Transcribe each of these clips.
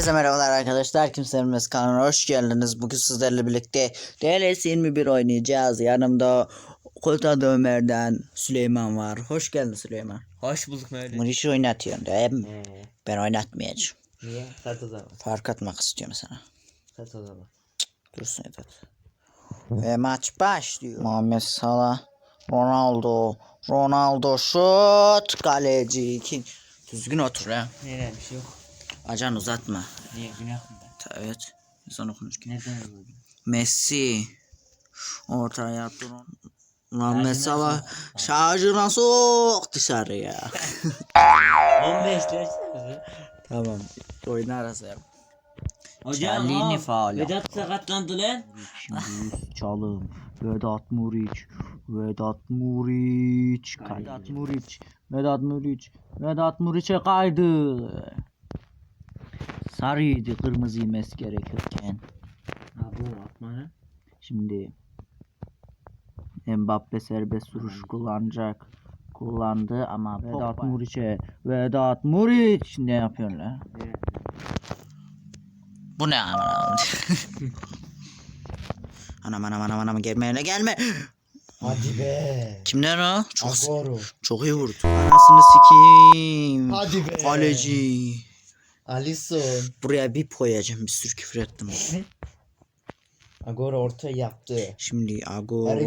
Hepinize merhabalar arkadaşlar. Kimse bilmez kanalına hoş geldiniz. Bugün sizlerle birlikte DLS 21 oynayacağız. Yanımda Kota Ömer'den Süleyman var. Hoş geldin Süleyman. Hoş bulduk Mehmet. Bu işi oynatıyorsun değil mi? Ee, Ben oynatmayacağım. niye? Sat o zaman. Fark atmak istiyorum sana. Sat o zaman. Dursun Edat. Ve maç başlıyor. Muhammed Salah, Ronaldo, Ronaldo şut, kaleci. Kim? Düzgün otur ya. Neden bir şey yok. Acan uzatma. Niye günah mı? Ta- Evet. Onu konuşurken. Neden öyle? Messi. Ortaya attı. Muhammed Şarjına Salah şarjına sok dışarıya. 15 versene bize. tamam. Oyun arası yap. Hocam faul yap. Vedat sakatlandı lan. Şimdi çalım. Vedat Muriç. Vedat Muriç. Vedat Muriç. Vedat Muriç. Vedat Muriç'e kaydı. Sarıydı kırmızı yemesi gerekirken. Ha bu atma lan. Şimdi Mbappe serbest vuruş kullanacak. Kullandı ama Vedat Muriç'e Vedat Muriç ne yapıyorsun lan? Bu ne aman Anam anam anam anam gelme öyle gelme. Hadi be. Kimden o? Çok Agoro. çok iyi vurdu. Anasını sikeyim. Hadi be. Kaleci. Alisson. Buraya bir koyacağım bir sürü küfür ettim. Agoro orta yaptı. Şimdi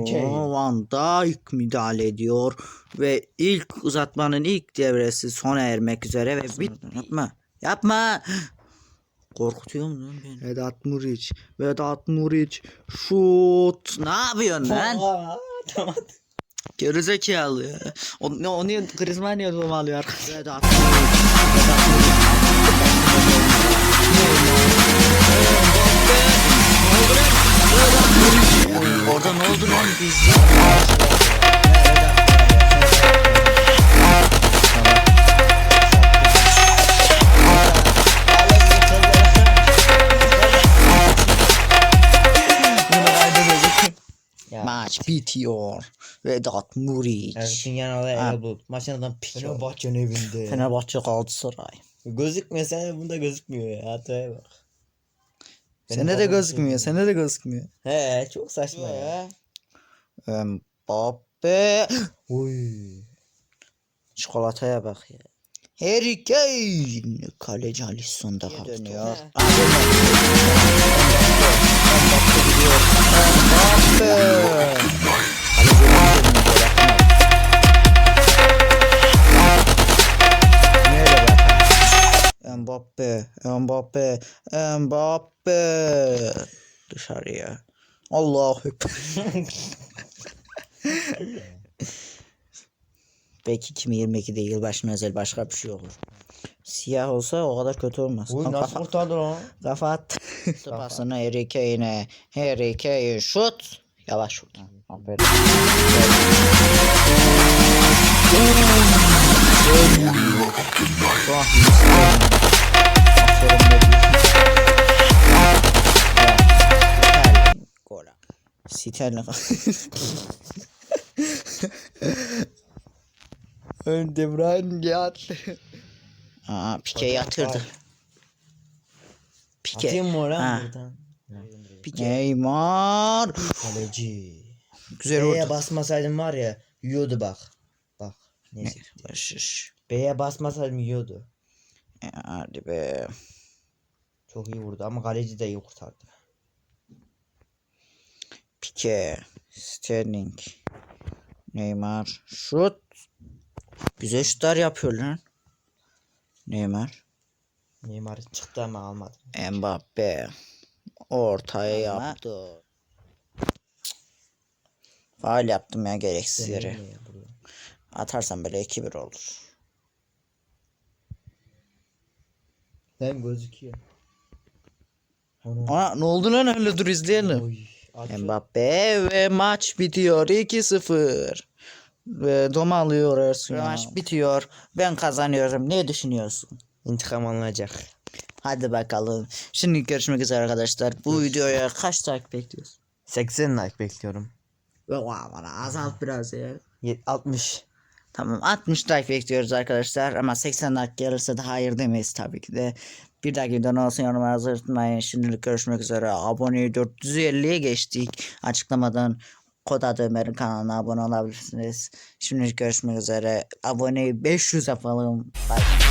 Kane. Van Dijk müdahale ediyor ve ilk uzatmanın ilk devresi sona ermek üzere ve bit yapma yapma korkutuyor mu lan beni? Vedat Muriç Vedat Muriç şut ne yapıyorsun lan? Tamam. Gerizekalı ya. O, ne, o niye Griezmann niye domalıyor arkadaşlar? Vedat Muriç Vedat Muriç Orada ne oldu lan biz? Ya. Maç bitiyor. Vedat Muriç. Ersin Yanal'a Ha. ele bulup maçın adam piç. Fenerbahçe'nin evinde. Fenerbahçe Galatasaray. Gözükmüyor sen bunda gözükmüyor ya. Hataya bak. Sende de gözükmüyor. Sende de gözükmüyor. He çok saçma ya. Mbappe. Uy. Çikolataya bak ya. Harry Kane. Kaleci Alisson'da kaldı. Dönüyor. Mbappe, Mbappe, Mbappe. Dışarıya. Allahu Ekber. Belki 2022'de yılbaşına özel başka bir şey olur. Siyah olsa o kadar kötü olmaz. Uy nasıl kafa, kurtardı lan? kafa at. Pasını Harry Kane'e. Harry Kane şut. Yavaş şut. Aferin. Vah, Aferin Sitel'le Ön Devran yat. Aa, Pike yatırdı. Pike. Atayım mı buradan? Pike. Neymar. Kaleci. Güzel B'ye orta. basmasaydım var ya yiyordu bak. Bak. Neyse. Başış. B'ye basmasaydım yiyordu. E, Hadi be. Çok iyi vurdu ama kaleci de iyi kurtardı. Pike. Sterling. Neymar. Şut. Güzel şutlar yapıyor lan. Neymar. Neymar çıktı ama almadı. Mbappe. Ortaya yaptı. Faal yaptım ya gereksiz yere. Atarsam böyle 2-1 olur. Hem gözüküyor. Ana ne oldu lan öyle dur izleyelim. Oy. Mbappe ve maç bitiyor 2-0. Ve dom alıyor Ersun. Maç bitiyor. Ben kazanıyorum. Ne düşünüyorsun? İntikam alınacak. Hadi bakalım. Şimdi görüşmek üzere arkadaşlar. Bu videoya kaç like bekliyorsun? 80 like bekliyorum. Bana azalt biraz ya. Ye- 60. Tamam 60 like bekliyoruz arkadaşlar ama 80 like gelirse de hayır demeyiz tabii ki de. Bir dahaki videoda olsun yorumlarınızı unutmayın. Şimdilik görüşmek üzere. Aboneyi 450'ye geçtik. Açıklamadan Kod adı Ömer'in kanalına abone olabilirsiniz. Şimdilik görüşmek üzere. Aboneyi 500 yapalım. Bye.